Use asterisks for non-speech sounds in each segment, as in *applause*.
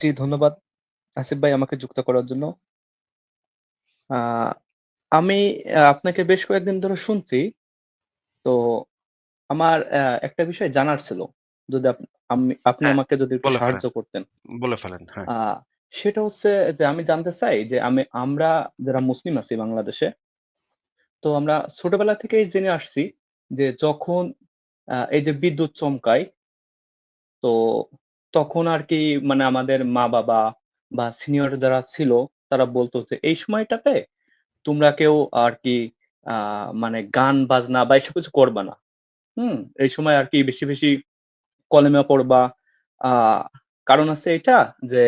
জি, ধন্যবাদ আসিফ ভাই আমাকে যুক্ত করার জন্য। আ আমি আ আপনাকে বেশ কয়েকদিন ধরে শুনছি। তো আমার অ্যা একটা বিষয় জানার ছিল। যদি আপ আমি আপনি হ্যাঁ, আমাকে যদি একটু বলে ফেলেন, সাহায্য করতেন। বলে ফেলেন। হ্যাঁ। আ সেটা হচ্ছে যে আমি জানতে চাই যে আমি আমরা যারা মুসলিম আছি বাংলাদেশে তো আমরা ছোটবেলা থেকেই জেনে আসছি যে যখন আ এই যে বিদ্যুৎ চমকায় তো তখন আর কি মানে আমাদের মা-বাবা বা সিনিয়র যারা ছিল তারা বলত যে, "এই সময়টাতে তোমরা কেউ আরকি আ মানে গান বাজনা বা এসব কিছু করবা না। হুম? এই সময় আর কি বেশি, বেশি কলেমা পড়বা।" আ কারণ আছে এটা যে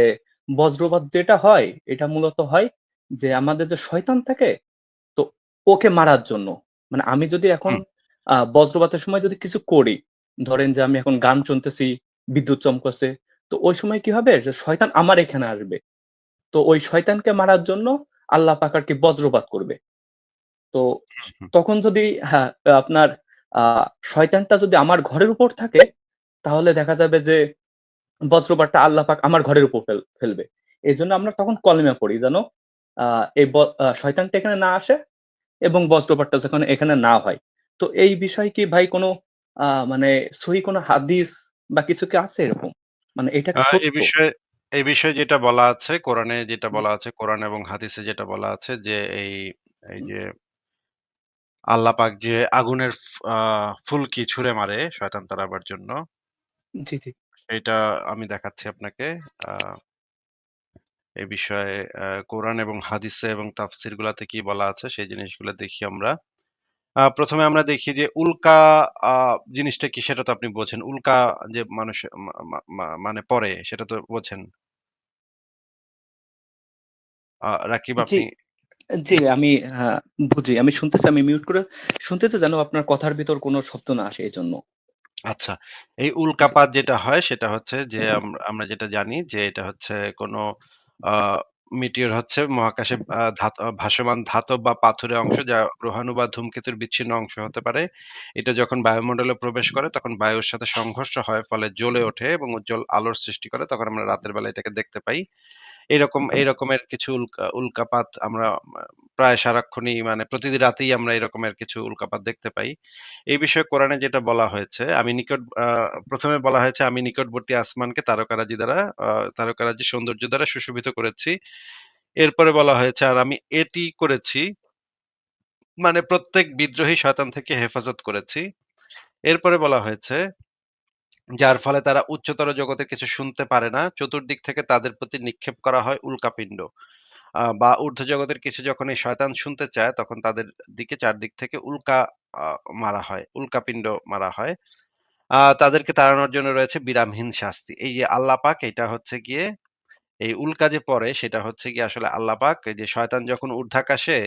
বজ্রপাত যেটা হয় এটা মূলত হয় যে আমাদের যে শয়তান থাকে তো ওকে মারার জন্য। মানে আমি যদি এখন হুম। আ বজ্রপাতের সময় যদি কিছু করি, ধরেন যে আমি এখন গান শুনতেছি, বিদ্যুৎ চমকাচ্ছে। তো ওই সময় কি হবে যে শয়তান আমার এখানে আসবে। তো ওই শয়তানকে মারার জন্য আল্লাহ পাক আরকি বজ্রপাত করবে। তো। তখন যদি হ্যাঁ, আপনার শয়তানটা যদি আমার ঘরের উপর থাকে তাহলে দেখা যাবে যে বজ্রপাতটা আল্লাহ পাক আমার ঘরের উপর ফেল ফেলবে। জন্য আমরা তখন কলেমা পড়ি যেন আ এই শয়তানটা এখানে না আসে এবং বজ্রপাতটা যখন এখানে না হয়। তো এই বিষয়ে কি ভাই কোন মানে সহি কোনো হাদিস বা কিছু কি আছে এরকম? মানে এটা এ সত্য? বিষয়ে এই বিষয়ে যেটা বলা আছে, কোরআনে যেটা বলা আছে, কোরআন এবং হাদিসে যেটা বলা আছে যে এই, এই যে আল্লাহ পাক যে আগুনের ফুলকি ছুঁড়ে মারে শয়তান তাড়াবার জন্য, জি, জি। সেইটা আমি দেখাচ্ছি আপনাকে। এই বিষয়ে কোরআন এবং হাদিসে এবং তাফসির গুলাতে কি বলা আছে সেই জিনিসগুলো দেখি আমরা। ১ম আমরা দেখি যে উল্কা জিনিসটা কি সেটা তো আপনি বলছেন উল্কা যে মানুষ মানে পরে সেটা তো বলছেন আ রাকিব জি, আপনি জি আমি হ্যাঁ, বুঝি। আমি শুনতেছি, আমি মিউট করে শুনতেছি যেন আপনার কথার ভিতর কোনো শব্দ না আসে এই জন্য আচ্ছা। এই জি। উল্কাপাত যেটা হয় সেটা হচ্ছে যে আম আমরা যেটা জানি যে এটা হচ্ছে কোনো মিটিওর হচ্ছে মহাকাশে ভাসমান ধাতব বা পাথুরে অংশ যা গ্রহাণু বা ধূমকেতুর বিচ্ছিন্ন অংশ হতে পারে। এটা যখন বায়ুমণ্ডলে প্রবেশ করে তখন বায়ুর সাথে সংঘর্ষ হয়, ফলে জ্বলে ওঠে এবং উজ্জ্বল আলোর সৃষ্টি করে। তখন আমরা রাতের বেলা এটাকে দেখতে পাই। এরকম এই রকমের কিছু উল্কা উল্কাপাত আমরা প্রায় সারাক্ষণই মানে প্রতিদিন রাতেই আমরা এরকমের কিছু উল্কাপাত দেখতে পাই। এই বিষয়ে কোরআনে যেটা বলা হয়েছে, আমি নিকট ১ম বলা হয়েছে, "আমি নিকটবর্তী আসমানকে তারকারাজি দ্বারা আ তারকারাজির সৌন্দর্য দ্বারা সুশোভিত করেছি।" এরপরে বলা হয়েছে, "আর আমি এটি করেছি, মানে প্রত্যেক বিদ্রোহী শয়তান থেকে হেফাজত করেছি।" এরপরে বলা হয়েছে যার ফলে তারা উচ্চতর জগতের কিছু শুনতে পারে না। চতুর্দিক থেকে তাদের প্রতি নিক্ষেপ করা হয় উল্কাপিণ্ড। বা ঊর্ধ্ব জগতের কিছু যখন এই শয়তান শুনতে চায়, তখন তাদের দিকে চারদিক থেকে উল্কা মারা হয়। উল্কাপিণ্ড মারা হয়। তাদেরকে তাড়ানোর জন্য রয়েছে বিরামহীন শাস্তি। এই যে আল্লাহ পাক এটা হচ্ছে গিয়ে এই উল্কা যে পড়ে সেটা হচ্ছে গিয়ে আসলে আল্লাহ পাক এই যে শয়তান যখন ঊর্ধ্বাকাশে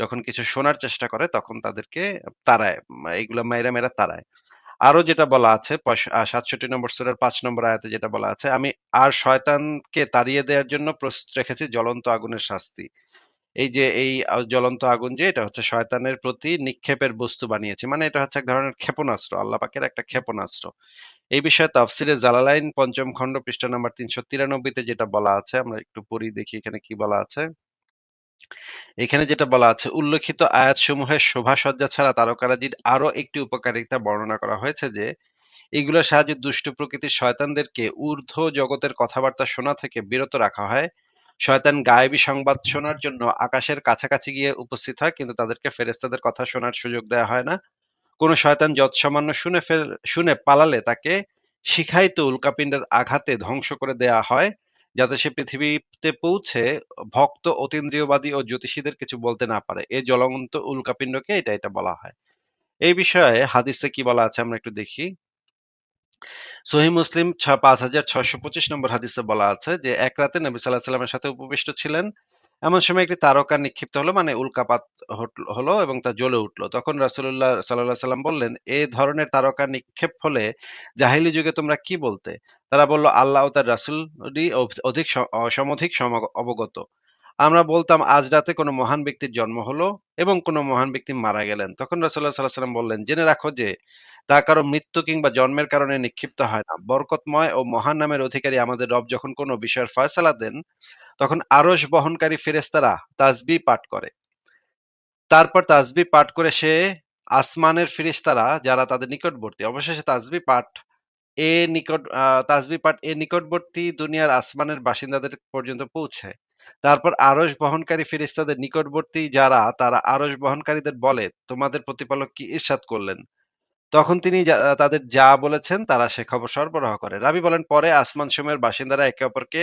যখন কিছু শোনার চেষ্টা করে তখন তাদেরকে তাড়ায়। মা এগুলা মাইরা, মাইরা তাড়ায়। আরও যেটা বলা আছে ৬৭ নম্বর সূরার ৫ নম্বর আয়াতে যেটা বলা আছে, "আমি আর শয়তানকে তাড়িয়ে দেওয়ার জন্য প্রস্তুত রেখেছি জ্বলন্ত আগুনের শাস্তি।" এই যে এই জ্বলন্ত আগুন যে এটা হচ্ছে শয়তানের প্রতি নিক্ষেপের বস্তু বানিয়েছি। মানে এটা হচ্ছে এক ধরনের ক্ষেপণাস্ত্র। আল্লাহ পাকের একটা ক্ষেপণাস্ত্র। এই বিষয়ে তাফসিরে জালালাইন পঞ্চম খণ্ড পৃষ্ঠা নাম্বার তিনশো তিরানব্বইতে যেটা বলা আছে, আমরা একটু পড়ি দেখি এখানে কি বলা আছে। এখানে যেটা বলা আছে, উল্লেখিত আয়াতসমূহের শোভাসজ্জা ছাড়া তারকারাজির আরও একটি উপকারিতা বর্ণনা করা হয়েছে যে, এগুলোর সাহায্যে দুষ্ট প্রকৃতির শয়তানদেরকে ঊর্ধ্ব জগতের কথাবার্তা শোনা থেকে বিরত রাখা হয়। শয়তান গায়েবী সংবাদ শোনার জন্য আকাশের কাছাকাছি গিয়ে উপস্থিত হয়, কিন্তু তাদেরকে ফেরেস্তাদের কথা শোনার সুযোগ দেয়া হয় না। কোনো শয়তান যৎসামান্য শুনে ফেল শুনে পালালে তাকে শিখায়িত উল্কাপিণ্ডের আঘাতে ধ্বংস করে দেয়া হয়, যাতে সে পৃথিবীতে পৌঁছে ভক্ত, অতীন্দ্রিয়বাদী ও জ্যোতিষীদের কিছু বলতে না পারে। এই জ্বলন্ত উল্কাপিণ্ডকে এটা, এটা বলা হয়। এই বিষয়ে হাদিসে কি বলা আছে আমরা একটু দেখি। সহি মুসলিম ছ ৫৬২৫ নম্বর হাদিসে বলা আছে যে, এক রাতে নবী সাল্লাহ সাল্লামের সাথে উপবিষ্ট ছিলেন। এমন সময় একটি তারকা নিক্ষিপ্ত হলো মানে উল্কাপাত হলো এবং তা জ্বলে উঠল তখন রাসুল্লাহ সাল্লাহ সাল্লাম বললেন, "এ ধরনের তারকা নিক্ষেপ হলে জাহিলি যুগে তোমরা কি বলতে?" তারা বলল, "আল্লাহ তার রাসূলই অধিক স অ সমধিক সম অবগত।" আমরা বলতাম আজ রাতে কোনো মহান ব্যক্তির জন্ম হলো এবং কোনো মহান ব্যক্তি মারা গেলেন। তখন রাসূলুল্লাহ সাল্লাল্লাহু আলাইহি ওয়াসাল্লাম বললেন, "জেনে রাখো যে তা কারও মৃত্যু কিংবা জন্মের কারণে নিক্ষিপ্ত হয় না। বরকতময় ও মহান নামের অধিকারী আমাদের রব যখন কোনো বিষয়ের ফয়সালা দেন, তখন আরশ বহনকারী ফেরেশতারা তাসবিহ পাঠ করে। তারপর তাজবি পাঠ করে সে আসমানের ফেরেশতারা যারা তাদের নিকটবর্তী, অবশেষে তাজবি পাঠ এ নিকট তাসবিহ পাঠ এ নিকটবর্তী দুনিয়ার আসমানের বাসিন্দাদের পর্যন্ত পৌঁছায়। তারপর আরশ বহনকারী ফেরেশতাদের নিকটবর্তী যারা তারা আরশ বহনকারীদের বলে, তোমাদের প্রতিপালক কি ইরশাদ করলেন? তখন তিনি তাদের যা বলেছেন তারা সে খবর সরবরাহ করে। রাবী বলেন, পরে আসমানসমূহের বাসিন্দারা একে অপরকে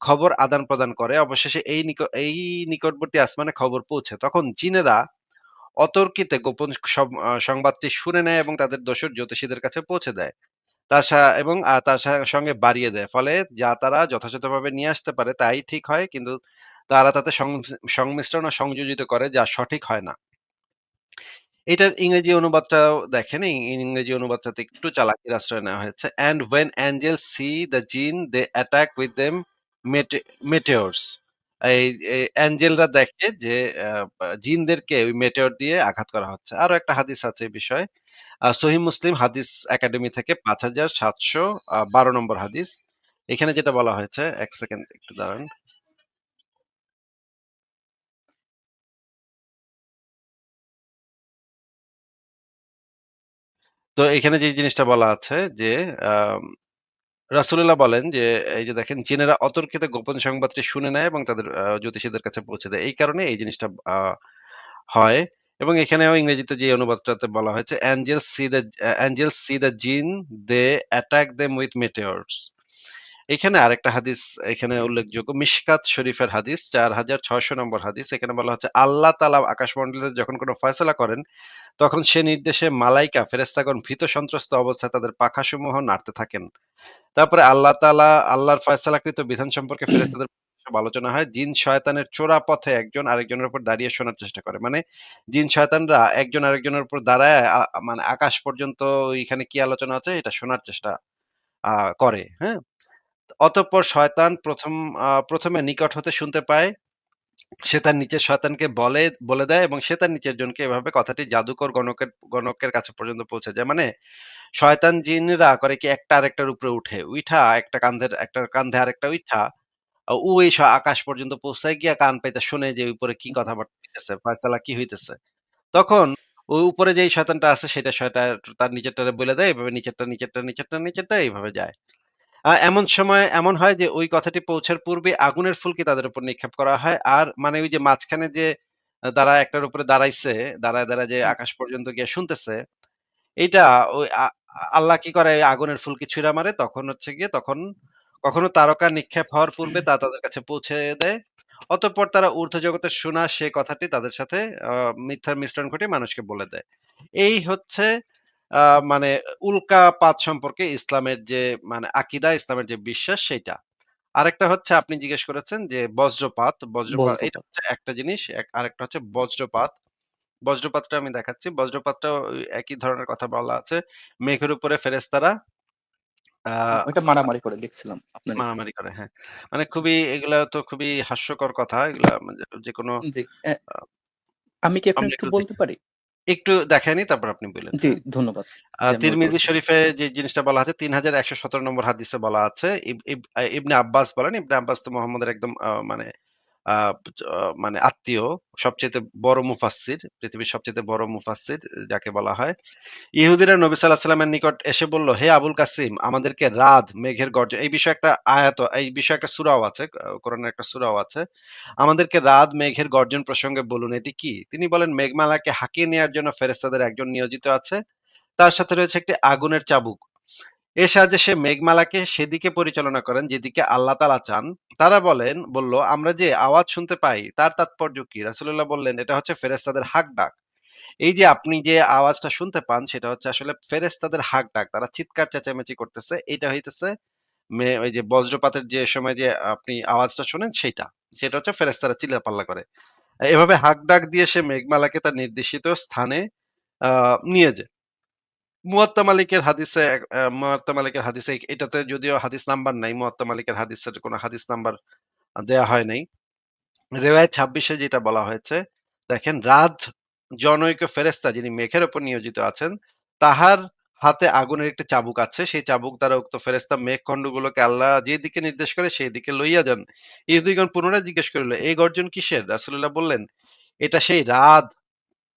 খবর আদান-প্রদান করে। অবশেষে এই এই নিকটবর্তী আসমানে খবর পৌঁছে। তখন জিনেরা অতর্কিতে গোপন সব সংবাদটি শুনে নেয় এবং তাদের দোসর জ্যোতিষীদের কাছে পৌঁছে দেয়। তার এবং তার সঙ্গে বাড়িয়ে দেয়। ফলে যা তারা যথাযথভাবে নিয়ে আসতে পারে তাই ঠিক হয়। কিন্তু তারা তাতে সংমিশ্রণ ও সংযোজিত করে যা সঠিক হয় না। এটার ইংরেজি অনুবাদটাও দেখেন। ইংরেজি অনুবাদটাতে একটু চালাকির আশ্রয় নেওয়া হয়েছে। "And when angel see the jinn they attack with them meteors" এই অ্যাঞ্জেলরা দেখে যে জিনদেরকে ওই মেটেওর দিয়ে আঘাত করা হচ্ছে। আরও একটা হাদিস আছে এই বিষয়ে। আ সহিহ মুসলিম হাদিস একাডেমি থেকে ৫৭১২ নম্বর হাদিস। এখানে যেটা বলা হয়েছে ১ সেকেন্ড, একটু দাঁড়ান। তো এখানে যে জিনিসটা বলা আছে যে রাসূলুল্লাহ বলেন যে, এই যে দেখেন, জিনেরা অতর্কিত গোপন সংবাদটি শুনে নেয় এবং তাদের জ্যোতিষীদের কাছে পৌঁছে দেয়। এই কারণে এই জিনিসটা হয় এবং এখানেও ইংরেজিতে যে অনুবাদটাতে বলা হয়েছে "Angels see the a angels see the jinn they attack them with এখানে আরেকটা হাদিস এখানে উল্লেখযোগ্য মিশকাত শরীফের হাদিস ৪৬০০ নম্বর হাদিস। এখানে বলা হচ্ছে আল্লাহ তাআলা আকাশমণ্ডলে যখন কোন ফয়সালা করেন, তখন সে নির্দেশে মালাইকা ফেরেশতাগণ ভীত সন্ত্রস্ত অবস্থায় তাদের পাখাসমূহ নাড়তে থাকেন। তারপরে আল্লাহ তালা আল্লাহর ফয়সালাকৃত বিধান সম্পর্কে ফেরেশতাদের সব আলোচনা হয়। জিন শয়তানের চোরা পথে একজন আরেকজনের উপর দাঁড়িয়ে শোনার চেষ্টা করে। মানে জিন শয়তানরা একজন আরেকজনের উপর দাঁড়ায় মানে আকাশ পর্যন্ত ওইখানে কি আলোচনা আছে এটা শোনার চেষ্টা করে, হ্যাঁ? অতঃপর শয়তান ১ম আ ১ম নিকট হতে শুনতে পায়। সে তার নিচের শয়তানকে বলে বলে দেয় এবং সে তার নিচের জনকে এভাবে কথাটি জাদুকর গণকের গণকের কাছে পর্যন্ত পৌঁছে যায়। মানে শয়তান জিনরা করে কি একটা আরেকটার উপরে উঠে। উইঠা একটা কান্ধের একটা কান্ধে আরেকটা উইঠা আ ওই আকাশ পর্যন্ত পৌঁছায় গিয়া কান পেতে শোনে যে উপরে কি কথাবার্তা হইতেছে, ফয়সালা কি হইতেছে। তখন ওই উপরে যেই শয়তানটা আছে সেটা শয়তান তার নিচেরটারে বইলা দেয়। এভাবে নিচেরটা, নিচেরটা, নিচেরটা, নিচেরটা এইভাবে যায়। আ এমন সময় এমন হয় যে ওই কথাটি পৌঁছার পূর্বে আগুনের ফুলকি তাদের উপর নিক্ষেপ করা হয়। আর মানে ওই যে মাঝখানে যে তারা একটার উপরে দাঁড়াইছে, দাঁড়ায়, দাঁড়ায় যে আকাশ পর্যন্ত গিয়ে শুনতেছে, এইটা ওই আল্লাহ কি করে আগুনের ফুলকি ছুঁড়া মারে তখন হচ্ছে গিয়ে তখন কখনো তারকা নিক্ষেপ হওয়ার পূর্বে তা তাদের কাছে পৌঁছে দেয়। অতঃপর তারা ঊর্ধ্ব জগতের শোনা সে কথাটি তাদের সাথে মিথ্যার মিশ্রণ ঘটিয়ে মানুষকে বলে দেয়। এই হচ্ছে মানে উল্কাপাত সম্পর্কে ইসলামের যে মানে আকীদা, ইসলামের যে বিশ্বাস সেইটা। আরেকটা হচ্ছে আপনি জিজ্ঞেস করেছেন যে বজ্রপাত, বজ্রপা এটা হচ্ছে একটা জিনিস। আরেকটা হচ্ছে বজ্রপাত। বজ্রপাতটা আমি দেখাচ্ছি। বজ্রপাতটা একই ধরনের কথা বলা আছে। মেঘের উপরে হুম, ওইটা মারামারি করে আপনার মারামারি করে, হ্যাঁ। মানে খুবই এগুলা তো খুবই হাস্যকর কথা। এগুলা যে যেকোনো জি। আমি কি এখন একটু বলতে পারি? একটু দেখায়নি তারপর আপনি বললেন জি, হ্যাঁ? ধন্যবাদ। তিরমিজি শরীফে যে জিনিসটা বলা আছে ৩১১৭ নম্বর হাদিসে বলা আছে। ইবনে আব্বাস বলেন, ইবনে আব্বাস তো মোহাম্মদের একদম মানে মানে আত্মীয়। সবচেয়ে বড় মুফাসসির, পৃথিবীর সবচেয়ে বড় মুফাসসির যাকে বলা হয়। ইহুদিরা নবী সাল্লাল্লাহু আলাইহি ওয়াসাল্লামের নিকট এসে বলল, "হে আবুল কাসিম, আমাদেরকে রাদ, মেঘের গর্জন" এই বিষয়ে একটা আয়াত এই বিষয়ে একটা সুরাও আছে। আ কোরআনের একটা সুরাও আছে। "আমাদেরকে রাদ, মেঘের গর্জন প্রসঙ্গে বলুন, এটি কি?" তিনি বলেন, "মেঘমালাকে হাঁকিয়ে নেয়ার জন্য ফেরেস্তাদের একজন নিয়োজিত আছে। তার সাথে রয়েছে একটি আগুনের চাবুক। এর সাহায্যে সে মেঘমালাকে সেদিকে পরিচালনা করেন যেদিকে আল্লাহ তাআলা চান। তারা বলেন বলল, "আমরা যে আওয়াজ শুনতে পাই তার তাৎপর্য কি?" রাসূলুল্লাহ বললেন, "এটা হচ্ছে ফেরেশতাদের হাক ডাক এই যে আপনি যে আওয়াজটা শুনতে পান সেটা হচ্ছে আসলে ফেরেশতাদের হাক ডাক তারা চিৎকার চেঁচামেচি করতেছে। এটা হইতেছে ওই যে বজ্রপাতের যে সময় যে আপনি আওয়াজটা শোনেন সেটা সেটা হচ্ছে ফেরেশতারা চিল্লাপাল্লা করে। এভাবে হাক ডাক দিয়ে সে মেঘমালাকে তার নির্দেশিত স্থানে নিয়ে যায়। মুয়াত্তা মালিকের হাদিসে মুয়াত্তা মালিকের হাদিসে এটাতে যদিও হাদিস নাম্বার নাই। মুয়াত্তা মালিকের হাদিসের কোন হাদিস নাম্বার দেয়া হয় নাই। রেওয়ায়েত ২৬ এ যেটা বলা হয়েছে, দেখেন রাত জনৈক ফেরেস্তা যিনি মেঘের উপর নিয়োজিত আছেন, তাহার হাতে আগুনের একটি চাবুক আছে। সেই চাবুক দ্বারা উক্ত ফেরেশতা মেঘখণ্ডগুলোকে আল্লাহ যেদিকে নির্দেশ করে সেইদিকে লইয়া যান। ইহুদীগণ পুনরায় জিজ্ঞেস করিল, এই গর্জন কিসের? রাসূলুল্লাহ বললেন, এটা সেই রাদ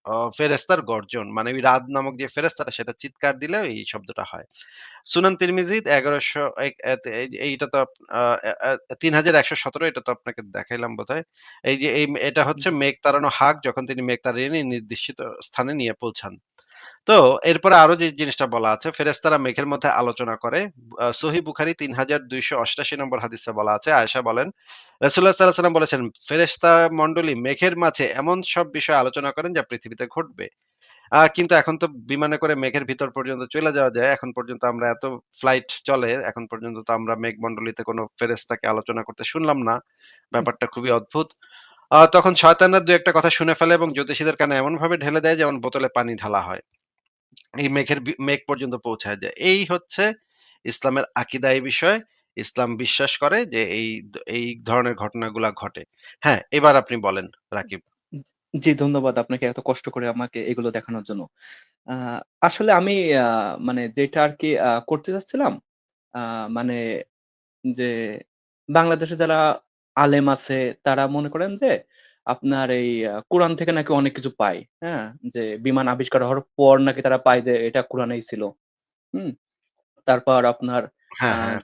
অ ফেরেস্তার গর্জন। মানে ওই রাত নামক যে ফেরেস্তাটা সেটা চিৎকার দিলে এই শব্দটা হয়। সুনান তিরমিজি ১১০০ এক এইটা তো তিন হাজার একশো সতেরো এটা তো আপনাকে দেখাইলাম বোধহয়। এই যে এই এটা হচ্ছে মেঘ তাড়ানো হাক যখন তিনি মেঘ তাড়িয়ে নির্দিষ্ট স্থানে নিয়ে পৌঁছান। তো এরপরে আরও যে জিনিসটা বলা আছে, ফেরেশতারা মেঘের মধ্যে আলোচনা করে। আ সহিহ বুখারী ৩২৮৮ নম্বর হাদিসে বলা আছে, আয়েশা বলেন, রাসূলুল্লাহ সাল্লাল্লাহু আলাইহি ওয়াসাল্লাম বলেছেন, "ফেরেশতা মণ্ডলী মেঘের মাঝে এমন সব বিষয় আলোচনা করেন যা পৃথিবীতে ঘটবে।" কিন্তু এখন তো বিমানে করে মেঘের ভিতর পর্যন্ত চলে যাওয়া যায়। এখন পর্যন্ত আমরা এত ফ্লাইট চলে, এখন পর্যন্ত তো আমরা মেঘমণ্ডলীতে কোনো ফেরেস্তাকে আলোচনা করতে শুনলাম না। ব্যাপারটা খুবই অদ্ভুত। তখন শয়তানরা ২ ১ টা কথা শুনে ফেলে এবং জ্যোতিষীদের কানে এমনভাবে ঢেলে দেয় যেমন বোতলে পানি ঢালা হয়। এই মেঘের মেঘ পর্যন্ত পৌঁছায় যায়। এই হচ্ছে ইসলামের আকীদা এই বিষয়ে। ইসলাম বিশ্বাস করে যে এই এই ধরনের ঘটনাগুলা ঘটে। হ্যাঁ, এবার আপনি বলেন রাকিব। জি, ধন্যবাদ আপনাকে এত কষ্ট করে আমাকে এগুলো দেখানোর জন্য। আসলে আমি মানে যেটা আরকি আ করতে চাচ্ছিলাম, মানে যে বাংলাদেশে যারা আলেম আছে তারা মনে করেন যে আপনার এই কোরআন থেকে নাকি অনেক কিছু পায়। হ্যাঁ? যে বিমান আবিষ্কার হওয়ার পর নাকি তারা পায় যে এটা কোরআনেই ছিল। হুম? তারপর আপনার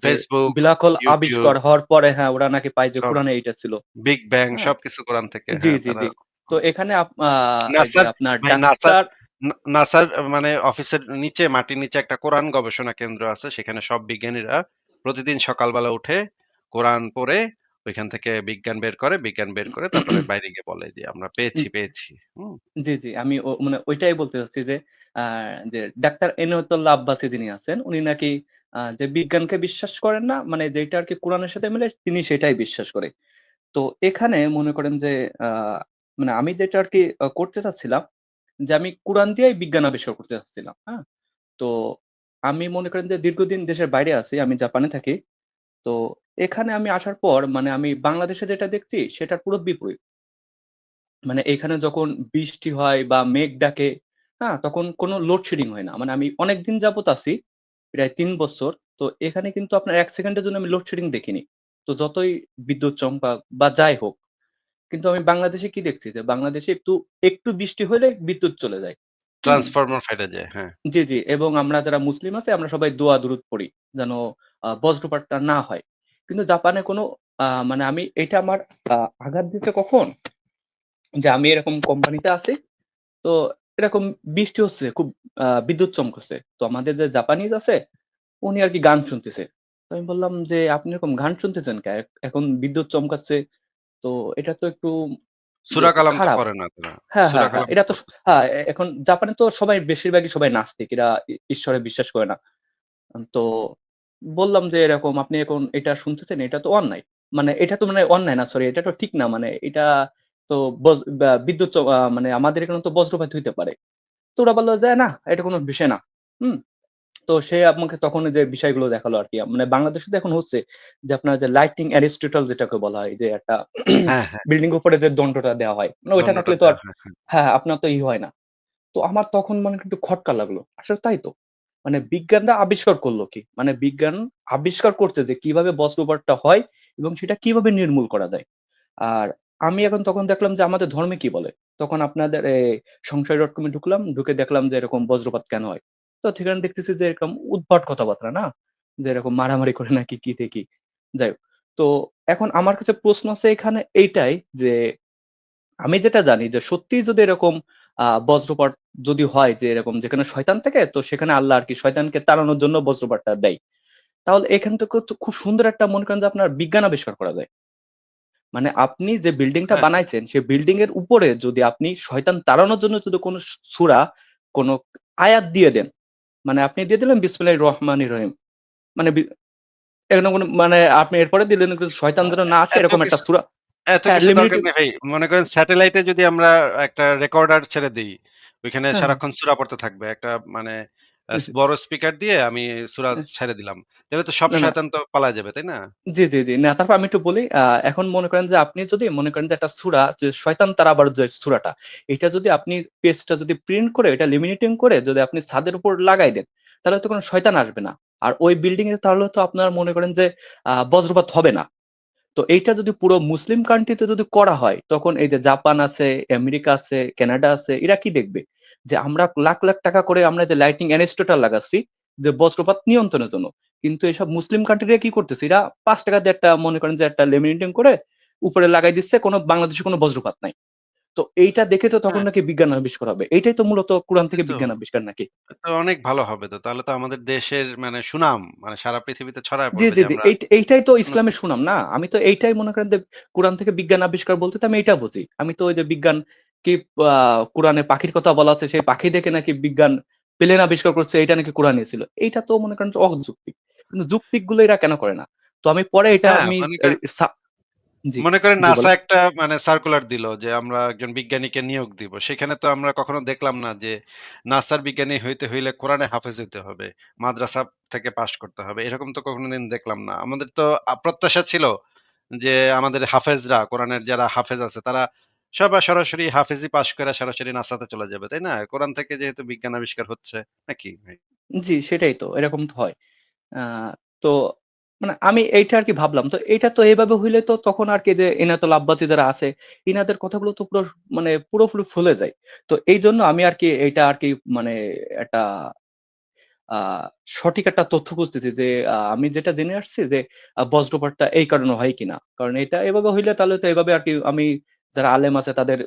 Facebook, ব্ল্যাক হোল আবিষ্কার হওয়ার পরে হ্যাঁ, ওরা নাকি পায় যে কোরআনে এইটা ছিল। Big bang? সবকিছু কোরআন থেকে। জি, হ্যাঁ, জি, জি। তো এখানে আপনার নাসার ডাক্তার নাসার মানে অফিসের নিচে মাটির নিচে একটা কোরআন গবেষণা কেন্দ্র আছে। সেখানে সব বিজ্ঞানীরা প্রতিদিন সকালবেলা উঠে কোরআন পড়ে ওইখান থেকে বিজ্ঞান বের করে, বিজ্ঞান বের করে তারপরে *clears throat* বাইরে গিয়ে বলে যে আমরা পেয়েছি, পেয়েছি। হুম? জি, জি। আমি মানে ওইটাই বলতে চাচ্ছি যে, যে ডাক্তার এনায়েতুল্লাহ আব্বাসী যিনি আছেন, উনি নাকি যে বিজ্ঞানকে বিশ্বাস করেন না, মানে যেটা আরকি কোরআনের সাথে মিলে তিনি সেটাই বিশ্বাস করে। তো এখানে মনে করেন যে মানে আমি যেটা আরকি আ করতে চাচ্ছিলাম, যে আমি কোরআন দিয়েই বিজ্ঞান আবিষ্কার করতে চাচ্ছিলাম। হ্যাঁ? তো আমি মনে করেন যে দীর্ঘদিন দেশের বাইরে আছি। আমি জাপানে থাকি। তো এখানে আমি আসার পর মানে আমি বাংলাদেশে যেটা দেখছি সেটার পুরো বিপরীত। মানে এখানে যখন বৃষ্টি হয় বা মেঘ ডাকে, হ্যাঁ? তখন কোনো লোডশেডিং হয় না। মানে আমি অনেকদিন যাবত আছি, প্রায় তিন বছর। তো এখানে কিন্তু আপনার ১ সেকেন্ডের জন্য আমি লোডশেডিং দেখিনি। তো যতই বিদ্যুৎ চমকাক বা যাই হোক। কিন্তু আমি বাংলাদেশে কি দেখছি যে বাংলাদেশে একটু, একটু বৃষ্টি হলে বিদ্যুৎ চলে যায়। ট্রান্সফরমার ফাইটা যায়। হ্যাঁ। জি, জি। এবং আমরা যারা মুসলিম আছে আমরা সবাই দোয়া দুরুদ পড়ি। যেন বজ্রপাতটা না হয়। কিন্তু জাপানে কোনো মানে আমি এটা আমার আঘাত দিতে কখন? যে আমি এরকম কোম্পানিতে আছি। তো এরকম বৃষ্টি হচ্ছে, খুব বিদ্যুৎ চমকাচ্ছে। তো আমাদের যে জাপানিজ আছে, উনি আরকি গান শুনতেছে। তো আমি বললাম যে, "আপনি এরকম গান শুনতেছেন কে? এখন বিদ্যুৎ চমকাচ্ছে। তো এটা তো একটু যে সূরা কালাম তো খারাপ।" পড়ে না হ্যাঁ, হ্যাঁ, হ্যাঁ। এটা তো হ্যাঁ, এখন জাপানে তো সবাই বেশিরভাগই সবাই নাস্তিক। এরা ঈশ্বরে বিশ্বাস করে না। তো বললাম যে, "এরকম আপনি এখন এটা শুনতেছেন, এটা তো অন্যায়। মানে এটা তো মানে অন্যায় না, সরি এটা তো ঠিক না। মানে এটা তো বিদ্যুৎ মানে আমাদের এখানে তো বজ্রপাত হইতে পারে।" তো ওরা বলল যে, "না, এটা কোন বিষয় না।" হুম? তো সে আপনাকে তখন যে বিষয়গুলো দেখাল আর কি মানে বাংলাদেশে তো এখন হচ্ছে যে আপনার যে লাইটিং অ্যারিস্টটল যেটাকে বলা হয় যে একটা হ্যাঁ, হ্যাঁ। বিল্ডিং এর উপরে যে দণ্ডটা দেওয়া হয়। মানে ওইটা থাকলে তো আর হ্যাঁ। হ্যাঁ, আপনার তো ই হয় না। তো আমার তখন মানে কিন্তু খটকা লাগল। আসলে তাই তো। মানে বিজ্ঞানটা আবিষ্কার করল কি? মানে বিজ্ঞান আবিষ্কার করছে যে কীভাবে বজ্রপাতটা হয় এবং সেটা কীভাবে নির্মূল করা যায়। আর আমি এখন তখন দেখলাম যে আমাদের ধর্মে কি বলে। তখন আপনাদের এ সংশয়.com এ ঢুকলাম। ঢুকে দেখলাম যে এরকম বজ্রপাত কেন হয়? তো সেখানে দেখতেছি যে এরকম উদ্ভট কথাবার্তা, না? যে এরকম মারামারি করে নাকি কি কি। যাই হোক। তো এখন আমার কাছে প্রশ্ন আছে এখানে এইটাই যে আমি যেটা জানি যে সত্যিই যদি এরকম বজ্রপাত যদি হয় যে এরকম যেখানে শয়তান থাকে তো সেখানে আল্লাহ আর কি শয়তানকে তাড়ানোর জন্য বজ্রপাতটা দেয়। তাহলে এখান থেকে খুব সুন্দর একটা মনে করেন যে আপনার বিজ্ঞান আবিষ্কার করা যায়। মানে আপনি যে বিল্ডিংটা হ্যাঁ, বানাইছেন, সেই বিল্ডিং এর উপরে যদি আপনি শয়তান তাড়ানোর জন্য যদি কোনো সুরা কোন আয়াত দিয়ে দেন। মানে আপনি দিয়ে দিলেন বিসমিল্লাহির রহমানির রহিম। মানে এরকম মানে আপনি এরপরে দিলেন শয়তান যেন না আসে এরকম একটা সূরা এত হ্যাঁ, কিছু দরকার নেই ভাই। মনে করেন স্যাটেলাইটে যদি আমরা একটা রেকর্ডার ছেড়ে দেই, ওইখানে হ্যাঁ, হ্যাঁ। সারাক্ষণ সূরা পড়তে থাকবে। একটা মানে বড় স্পিকার দিয়ে আমি সূরা ছেড়ে দিলাম। তাহলে তো সব। শয়তান তো পালায় যাবে, তাই না? জি, জি, জি। না তারপর আমি একটু বলি। এখন মনে করেন যে আপনি যদি মনে করেন যে একটা সূরা যে শয়তান তারা আবার যে সূরাটা, এটা যদি আপনি পেজটা যদি প্রিন্ট করে এটা লিমিনেটিং করে যদি আপনি ছাদের উপর লাগাই দেন, তাহলে তো কোন শয়তান আসবে না। আর ওই বিল্ডিং এ তাহলে তো আপনার মনে করেন যে বজ্রপাত হবে না। তো এইটা যদি পুরো মুসলিম কান্ট্রিতে যদি করা হয়, তখন এই যে জাপান আছে, আমেরিকা আছে, কানাডা আছে, এরা কি দেখবে? যে আমরা লাখ, লাখ টাকা করে আমরা যে লাইটিং অ্যানেস্টোটা লাগাচ্ছি যে বজ্রপাত নিয়ন্ত্রণের জন্য। কিন্তু এসব মুসলিম কান্ট্রিরা কি করতেছে? এরা পাঁচ টাকা দিয়ে একটা মনে করেন যে একটা লেমিনেটিং করে উপরে লাগাই দিচ্ছে কোনো বাংলাদেশে কোনো বজ্রপাত নাই। তো এইটা দেখে তো তখন হ্যাঁ। নাকি বিজ্ঞান আবিষ্কার হবে। এইটাই তো মূলত কুরআন থেকে বিজ্ঞান আবিষ্কার নাকি? তো অনেক ভালো হবে তো। তাহলে তো আমাদের দেশের মানে সুনাম মানে সারা পৃথিবীতে ছড়ায় জি, জি, জি। এইটাই তো ইসলামের সুনাম না? আমি তো এইটাই মনে করেন যে কুরআন থেকে বিজ্ঞান আবিষ্কার বলতে তো আমি এটা বুঝি। আমি তো ওই যে বিজ্ঞান কি কুরআনে পাখির কথা বলা আছে, সেই পাখি দেখে নাকি বিজ্ঞান প্লেন আবিষ্কার করছে এটা নাকি কুরআনে ছিল। এইটা তো মনে করেন অযৌক্তিক। কিন্তু যৌক্তিকগুলো এরা কেন করে না? তো আমি পরে এটা হ্যাঁ, আমি মনে করেন নাসা একটা মানে সার্কুলার দিল যে আমরা একজন বিজ্ঞানীকে নিয়োগ দিব। সেখানে তো আমরা কখনো দেখলাম না যে নাসার বিজ্ঞানী হইতে হইলে কোরআনে হাফেজ হইতে হবে। মাদ্রাসা থেকে পাস করতে হবে। এরকম তো কোনদিন দেখলাম না। আমাদের তো প্রত্যাশা ছিল যে আমাদের হাফেজরা কোরআনের যারা হাফেজ আছে তারা সবাই সরাসরি হাফেজি পাস করে সরাসরি নাসাতে চলে যাবে। তাই না? কোরআন থেকে যেহেতু বিজ্ঞান আবিষ্কার হচ্ছে নাকি জি, সেটাই তো। এরকম তো হয়। তো মানে আমি এইটা আরকি ভাবলাম। তো এইটা তো এভাবে হইলে তো তখন আরকি যে এনায়েতুল আব্বাসী যারা আছে, ইনাদের কথাগুলো তো পুরো মানে পুরোপুরি ফলে যায়। তো এই জন্য আমি আরকি এইটা আরকি মানে একটা সঠিক একটা তথ্য খুঁজতেছি যে আমি যেটা জেনে আসছি যে বজ্রপাতটা এই কারণে হয় কিনা। কারণ এটা এভাবে হইলে তাহলে তো এভাবে আরকি আমি যারা আলেম আছে তাদের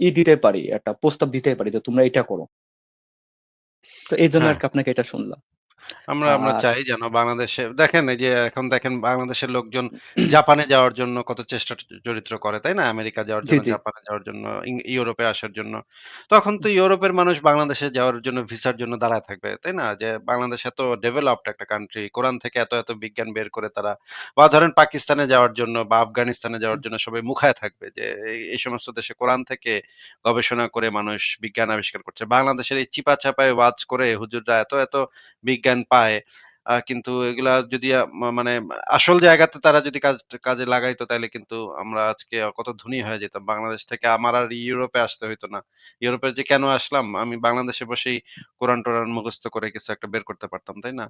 ই দিতে পারি, একটা প্রস্তাব দিতে পারি যে তোমরা এটা করো। তো এইজন্য হ্যাঁ। আরকি আপনাকে এটা শুনলাম। আমরা আমরা আর চাই যেন বাংলাদেশে দেখেন এই যে এখন দেখেন বাংলাদেশের লোকজন জাপানে যাওয়ার জন্য কত চেষ্টা চরিত্র করে, তাই না? আমেরিকা যাওয়ার জি, জন্য, জি। জাপানে যাওয়ার জন্য, ইং ইউরোপে আসার জন্য। তখন তো ইউরোপের মানুষ বাংলাদেশে যাওয়ার জন্য ভিসার জন্য দাঁড়ায় থাকবে, তাই না? যে বাংলাদেশ এত ডেভেলপড একটা কান্ট্রি। কোরআন থেকে এত, এত বিজ্ঞান বের করে তারা বা ধরেন পাকিস্তানে যাওয়ার জন্য বা আফগানিস্তানে যাওয়ার জন্য সবাই মুখায় থাকবে যে এই, এই সমস্ত দেশে কোরআন থেকে গবেষণা করে মানুষ বিজ্ঞান আবিষ্কার করছে। বাংলাদেশের এই চিপা-চাপায় ওয়াজ করে হুজুররা এত, এত বিজ্ঞান পায়। কিন্তু এগুলা যদি মানে আসল জায়গাতে তারা যদি কাজ কাজে লাগাইতো তাহলে কিন্তু আমরা আজকে কত ধনী হয়ে যেতাম। বাংলাদেশ থেকে আমার আর ইউরোপে আসতে হইতো না। ইউরোপে যে কেন আসলাম? আমি বাংলাদেশে বসেই কোরআন-টোরান মুখস্থ করে কিছু একটা বের করতে পারতাম, তাই না?